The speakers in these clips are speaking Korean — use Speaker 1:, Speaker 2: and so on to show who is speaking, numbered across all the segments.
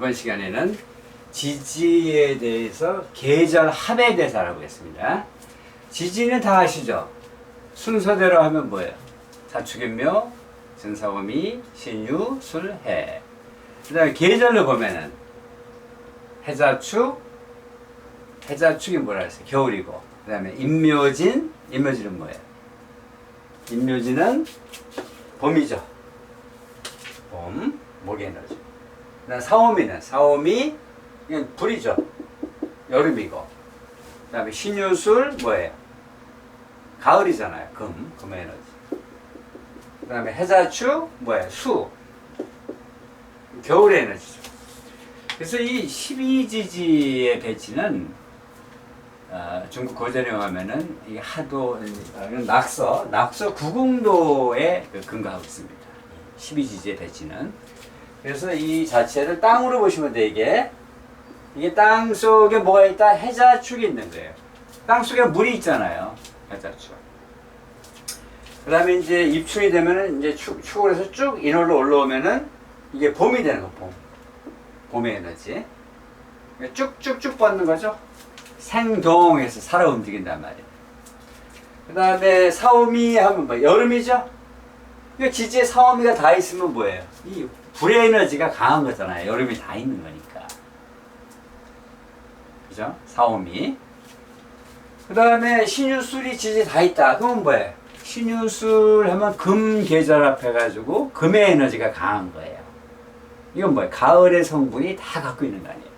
Speaker 1: 이번 시간에는 지지에 대해서 계절 합에 대해서 알아보겠습니다. 지지는 다 아시죠? 순서대로 하면 뭐예요? 자축인묘, 증사오미, 신유, 술, 해. 그 다음에 계절로 보면은 해자축, 해자축이 뭐라 했어요? 겨울이고. 그 다음에 임묘진, 임묘진은 뭐예요? 임묘진은 봄이죠. 봄, 목의 에너지. 그다음 사오미는 사오미 이건 불이죠. 여름이고. 그다음에 신유술 뭐예요? 가을이잖아요. 금, 금의 에너지. 그다음에 해자축 뭐예요? 수. 겨울의 에너지죠. 그래서 이 12지지의 배치는 어, 중국 고전에 가면은 이게 하도 낙서, 낙서 구궁도에 그 근거하고 있습니다. 12지지의 배치는. 그래서 이 자체를 땅으로 보시면 돼 이게 이게 땅 속에 뭐가 있다 해자축이 있는 거예요. 땅 속에 물이 있잖아요. 해자축. 그다음에 이제 입춘이 되면은 이제 축 축을 해서 쭉 인월로 올라오면은 이게 봄이 되는 거 봄. 봄의 에너지. 쭉쭉쭉 뻗는 거죠. 생동해서 살아 움직인단 말이에요. 그 다음에 사오미 하면 뭐 여름이죠. 이 지지에 사오미가 다 있으면 뭐예요? 이 불의 에너지가 강한 거잖아요. 여름이 다 있는 거니까. 그죠? 사오미. 그 다음에 신유술이 지지에 다 있다. 그러면 뭐예요? 신유술 하면 금 계절 합 해가지고 금의 에너지가 강한 거예요. 이건 뭐예요? 가을의 성분이 다 갖고 있는 거 아니에요.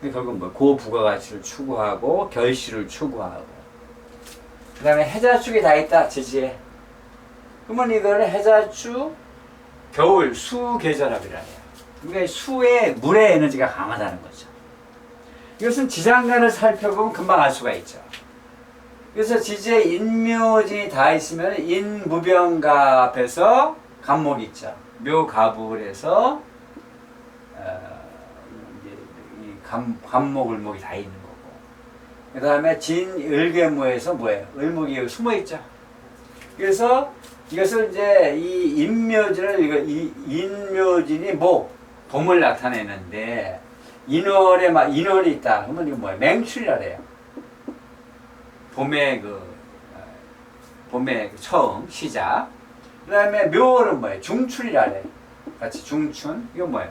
Speaker 1: 그게 결국 뭐 고부가가치를 추구하고 결실을 추구하고 그 다음에 해자축이 다 있다 지지에 그러면 이거를 해자축 겨울 수 계절합이라 해요 그러니까 수의 물의 에너지가 강하다는 거죠 이것은 지장간을 살펴보면 금방 알 수가 있죠 그래서 지지에 인묘진이 다 있으면 인무병가 앞에서 간목이 있죠 묘가불에서 어, 감목, 을목이 다 있는 거고. 그 다음에 진, 을계무에서 뭐예요? 을목이 숨어 있죠. 그래서 이것을 이제 이 인묘진을, 이거, 이 인묘진이 목, 봄을 나타내는데, 인월에 막, 인월이 있다. 그러면 이거 뭐예요? 맹출이라 그래요. 봄의 그, 어, 봄의 그 처음, 시작. 그 다음에 묘월은 뭐예요? 중춘이라 그래요. 같이 중춘. 이건 뭐예요?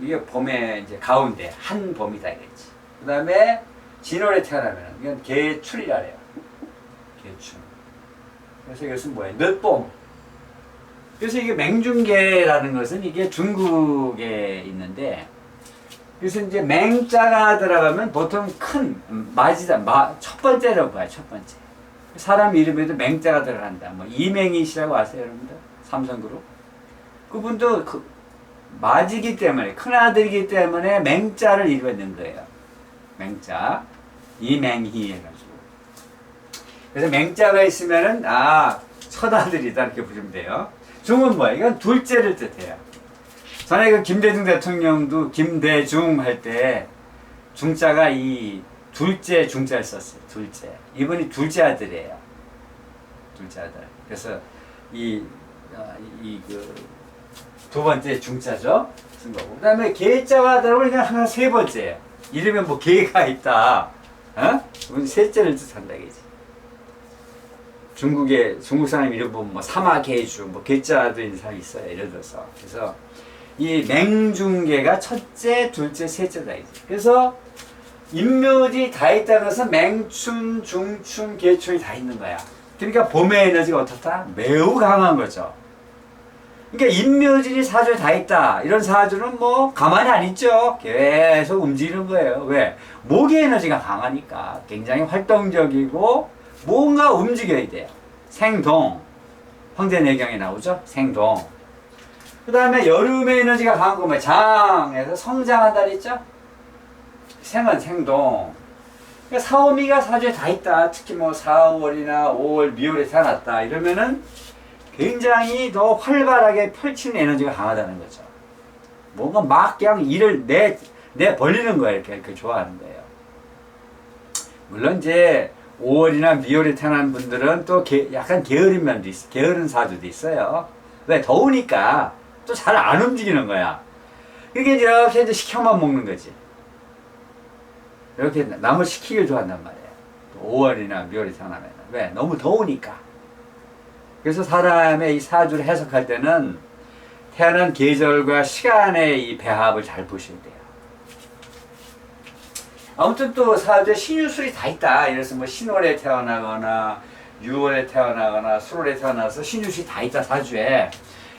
Speaker 1: 이게 봄의 이제 가운데 한 봄이다 이겠지. 그 다음에 진월에 태어나면 이건 개출이라 해요. 개출. 그래서 이것은 뭐예요? 늦봄. 그래서 이게 맹중계라는 것은 이게 중국에 있는데 그래서 이제 맹자가 들어가면 보통 큰 마지다 마, 첫 번째라고 봐요. 첫 번째. 사람 이름에도 맹자가 들어간다. 뭐 이맹희 씨라고 아세요, 여러분들? 삼성그룹. 그분도 그 맞이기 때문에 큰 아들이기 때문에 맹자를 입었는 거예요. 맹자 이맹희 그래서 맹자가 있으면은 아 첫아들이다 이렇게 보시면 돼요. 중은 뭐야? 이건 둘째를 뜻해요. 전에 그 김대중 대통령도 김대중 할 때 중자가 이 둘째 중자를 썼어요. 둘째. 이분이 둘째 아들이에요. 둘째 아들. 그래서 이 이 그 두 번째 중자죠. 쓴 거고. 그 다음에 개자가 들어보니까 항상 세 번째예요. 이름에 뭐 개가 있다. 어? 셋째를 뜻한다, 이지 중국에, 중국 사람 이름 보면 뭐 사마개주, 뭐 개자도 있는 사람이 있어요. 예를 들어서. 그래서 이 맹중계가 첫째, 둘째, 셋째다, 이지 그래서 인묘지 다 있다는 것은 맹춘, 중춘, 개춘이 다 있는 거야. 그러니까 봄의 에너지가 어떻다? 매우 강한 거죠. 그러니까 인묘진이 사주에 다 있다. 이런 사주는 뭐 가만히 안 있죠. 계속 움직이는 거예요. 왜? 목의 에너지가 강하니까 굉장히 활동적이고 뭔가 움직여야 돼요. 생동. 황제내경에 나오죠. 생동. 그 다음에 여름의 에너지가 강한 거뭐 장에서 성장한다 그랬죠. 생은 생동. 그러니까 사오미가 사주에 다 있다. 특히 뭐 4월이나 5월, 미월에 태어났다. 이러면은 굉장히 더 활발하게 펼치는 에너지가 강하다는 거죠. 뭔가 막 그냥 일을 내, 내 벌리는 거야. 이렇게, 이렇게 좋아하는 거예요. 물론 이제 5월이나 미월에 태어난 분들은 또 게, 약간 게으른 면도 있어. 게으른 사주도 있어요. 왜? 더우니까 또 잘 안 움직이는 거야. 이게 이렇게 이제 시켜만 먹는 거지. 이렇게 남을 시키길 좋아한단 말이에요. 5월이나 묘월이 태어나면. 왜? 너무 더우니까. 그래서 사람의 이 사주를 해석할 때는 태어난 계절과 시간의 이 배합을 잘 보셔야 돼요. 아무튼 또 사주에 신유술이 다 있다. 이래서 뭐 신월에 태어나거나 6월에 태어나거나 수월에 태어나서 신유술이 다 있다 사주에.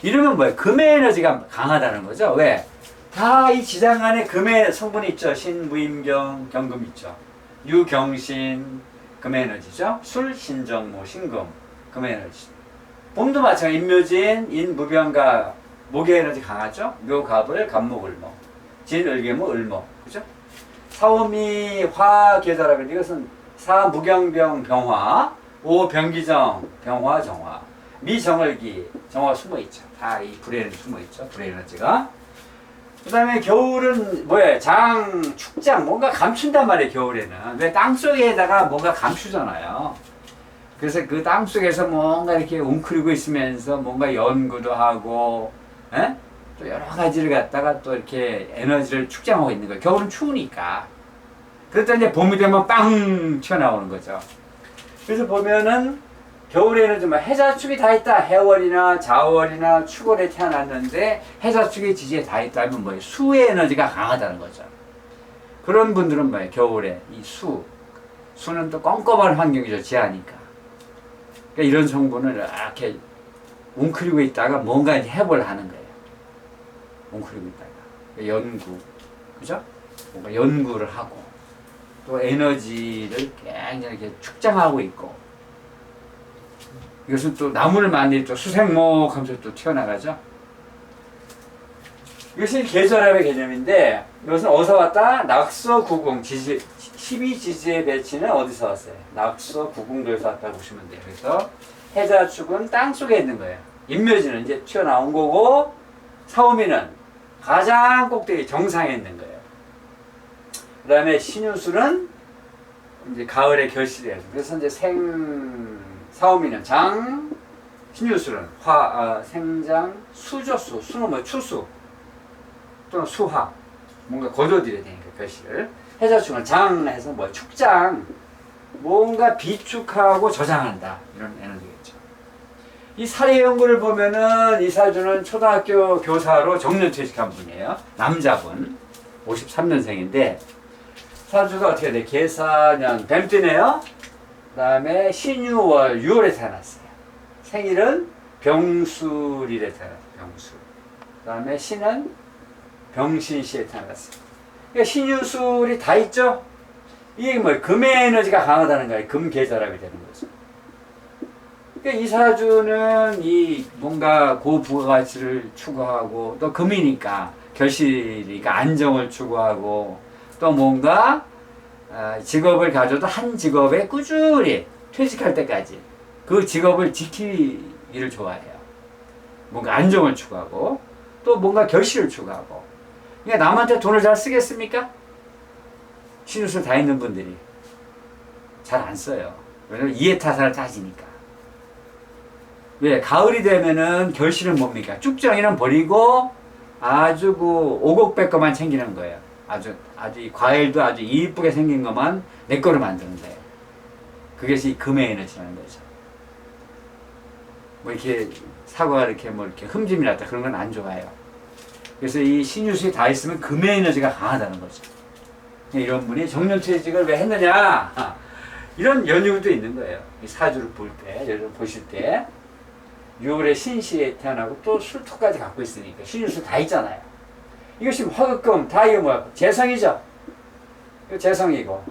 Speaker 1: 이러면 뭐예요? 금의 에너지가 강하다는 거죠. 왜? 다 이 지장 안에 금의 성분이 있죠. 신, 무임경, 경금 있죠. 유경신, 금의 에너지죠. 술, 신정모, 신금, 금의 에너지. 봄도 마찬가지. 인묘진, 인무병가, 목의 에너지 강하죠. 묘갑을, 갑목을모, 진을계모, 을모. 그죠? 사오미 화계자라 그러는데 이것은 사무경병 병화, 오병기정 병화 정화, 미정을기 정화 숨어 있죠. 다 이 불에는 숨어 있죠. 불의 에너지가. 그다음에 겨울은 뭐예요? 장, 축장 뭔가 감춘단 말이에요. 겨울에는 왜 땅 속에다가 뭔가 감추잖아요. 그래서 그 땅 속에서 뭔가 이렇게 웅크리고 있으면서 뭔가 연구도 하고, 에? 또 여러 가지를 갖다가 또 이렇게 에너지를 축장하고 있는 거예요. 겨울은 추우니까. 그랬더니 이제 봄이 되면 빵 튀어나오는 거죠. 그래서 보면은 겨울에는 좀 해자축이 다 있다. 해월이나 자월이나 축월에 태어났는데 해자축의 지지에 다 있다면 뭐예요? 수의 에너지가 강하다는 거죠. 그런 분들은 뭐예요? 겨울에 이 수. 수는 또 껌껌한 환경이죠. 지하니까. 그러니까 이런 성분을 이렇게 웅크리고 있다가 뭔가 이제 해볼 하는 거예요. 웅크리고 있다가. 연구. 그죠? 뭔가 연구를 하고 또 에너지를 굉장히 축장하고 있고 이것은 또 나무를 만들 또 수생목 하면서 또 튀어나가죠. 이것이 계절합의 개념인데 이것은 어디서 왔다? 낙서 구궁 지지 12지지의 배치는 어디서 왔어요? 낙서 구궁도에서 왔다고 보시면 돼요. 그래서 해자축은 땅 속에 있는 거예요. 인묘지는 이제 튀어나온 거고 사오미는 가장 꼭대기 정상에 있는 거예요. 그 다음에 신유술은 이제 가을에 결실해요. 그래서 이제 생 사오미는 장, 신유술은 화, 아, 생장, 수조수, 수는 뭐 추수 또는 수화 뭔가 거둬들여야 되니까 결실을 해자축은 장 해서 뭐 축장 뭔가 비축하고 저장한다 이런 에너지겠죠. 이 사례 연구를 보면은 이 사주는 초등학교 교사로 정년 퇴직한 분이에요. 남자분 53년생인데 사주가 어떻게 돼? 계사년 뱀띠네요. 그다음에 신유월 6월에 태어났어요. 생일은 병술일에 태어났어요. 병술. 그다음에 신은 병신시에 태어났어요. 그러니까 신유술이 다 있죠. 이게 뭐 금의 에너지가 강하다는 거예요. 금 계절합이 되는 거죠. 그러니까 이 사주는 이 뭔가 고부가치를 추구하고 또 금이니까 결실이니까 안정을 추구하고 또 뭔가 아, 직업을 가져도 한 직업에 꾸준히 퇴직할 때까지 그 직업을 지키기를 좋아해요. 뭔가 안정을 추구하고 또 뭔가 결실을 추구하고 그러니까 남한테 돈을 잘 쓰겠습니까? 신우술 다 있는 분들이 잘 안 써요. 왜냐면 이해타산을 따지니까. 왜? 가을이 되면은 결실은 뭡니까? 쭉정이는 버리고 아주 그 오곡백 것만 챙기는 거예요. 아주 아주 이 과일도 아주 이쁘게 생긴 것만 내 거로 만드는 거예요. 그것이 금의 에너지라는 거죠. 뭐 이렇게 사과가 이렇게 뭐 이렇게 흠집이 났다 그런 건 안 좋아요. 그래서 이 신유수에 다 있으면 금의 에너지가 강하다는 거죠. 이런 분이 정년퇴직을 왜 했느냐 이런 연유도 있는 거예요. 이 사주를 볼 때, 여러분 보실 때 6월에 신시에 태어나고 또 술토까지 갖고 있으니까 신유수 다 있잖아요. 이것이 화극금 다 이거 뭐야 재성이죠. 재성이고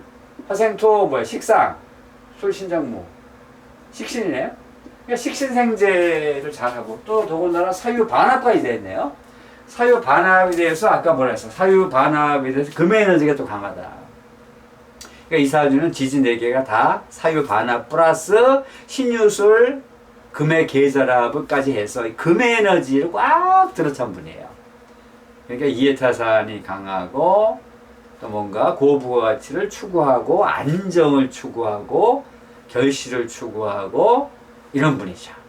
Speaker 1: 화생토 뭐야 식상 술신정무 식신이네요. 그러니까 식신생제를 잘하고 또 더군다나 사유 반합까지 됐네요. 사유 반합에 대해서 아까 뭐라 했어? 사유 반합에 대해서 금의 에너지가 또 강하다. 그러니까 이 사주는 지지 네 개가 다 사유 반합 플러스 신유술 금의 계절합까지 해서 금의 에너지를 꽉 들어찬 분이에요. 그러니까 이해타산이 강하고 또 뭔가 고부가치를 추구하고 안정을 추구하고 결실을 추구하고 이런 분이죠.